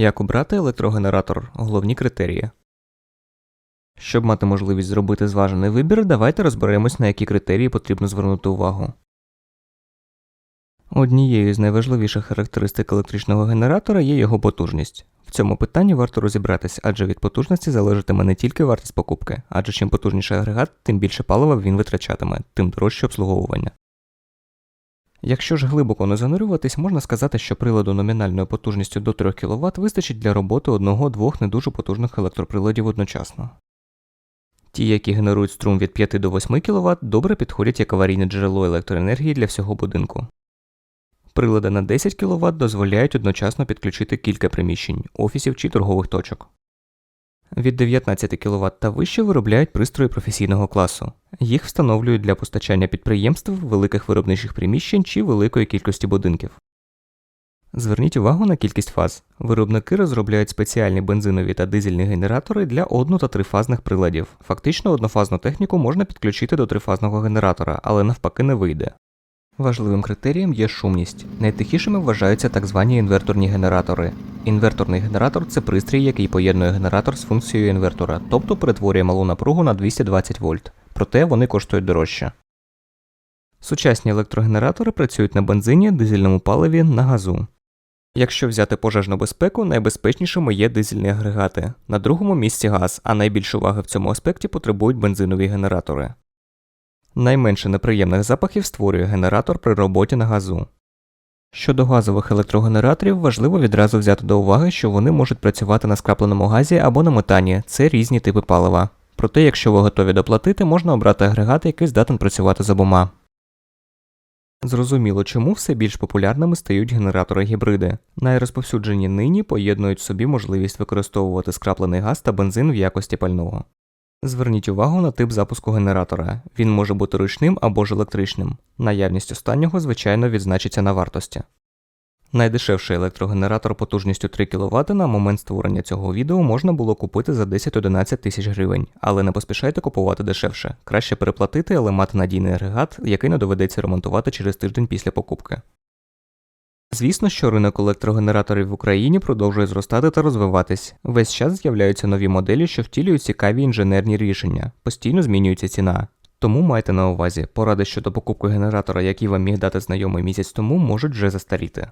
Як обрати електрогенератор? Головні критерії. Щоб мати можливість зробити зважений вибір, давайте розберемось, на які критерії потрібно звернути увагу. Однією з найважливіших характеристик електричного генератора є його потужність. В цьому питанні варто розібратись, адже від потужності залежатиме не тільки вартість покупки, адже чим потужніший агрегат, тим більше палива він витрачатиме, тим дорожче обслуговування. Якщо ж глибоко не занурюватись, можна сказати, що приладу номінальною потужністю до 3 кВт вистачить для роботи одного-двох не дуже потужних електроприладів одночасно. Ті, які генерують струм від 5 до 8 кВт, добре підходять як аварійне джерело електроенергії для всього будинку. Прилади на 10 кВт дозволяють одночасно підключити кілька приміщень, офісів чи торгових точок. Від 19 кВт та вище виробляють пристрої професійного класу. Їх встановлюють для постачання підприємств, великих виробничих приміщень чи великої кількості будинків. Зверніть увагу на кількість фаз. Виробники розробляють спеціальні бензинові та дизельні генератори для одно- та трифазних приладів. Фактично однофазну техніку можна підключити до трифазного генератора, але навпаки не вийде. Важливим критерієм є шумність. Найтихішими вважаються так звані інверторні генератори. Інверторний генератор це пристрій, який поєднує генератор з функцією інвертора, тобто перетворює малу напругу на 220 вольт. Проте вони коштують дорожче. Сучасні електрогенератори працюють на бензині, дизельному паливі, на газу. Якщо взяти пожежну безпеку, найбезпечнішими є дизельні агрегати. На другому місці газ, а найбільше уваги в цьому аспекті потребують бензинові генератори. Найменше неприємних запахів створює генератор при роботі на газу. Щодо газових електрогенераторів, важливо відразу взяти до уваги, що вони можуть працювати на скрапленому газі або на метані це різні типи палива. Проте, якщо ви готові доплатити, можна обрати агрегат, який здатен працювати з обома. Зрозуміло, чому все більш популярними стають генератори гібриди. Найрозповсюджені нині поєднують в собі можливість використовувати скраплений газ та бензин в якості пального. Зверніть увагу на тип запуску генератора. Він може бути ручним або ж електричним. Наявність останнього, звичайно, відзначиться на вартості. Найдешевший електрогенератор потужністю 3 кВт на момент створення цього відео можна було купити за 10-11 тисяч гривень, але не поспішайте купувати дешевше. Краще переплатити, але мати надійний агрегат, який не доведеться ремонтувати через тиждень після покупки. Звісно, що ринок електрогенераторів в Україні продовжує зростати та розвиватись. Весь час з'являються нові моделі, що втілюють цікаві інженерні рішення, постійно змінюється ціна. Тому майте на увазі, поради щодо покупки генератора, який вам міг дати знайомий місяць тому, можуть вже застаріти.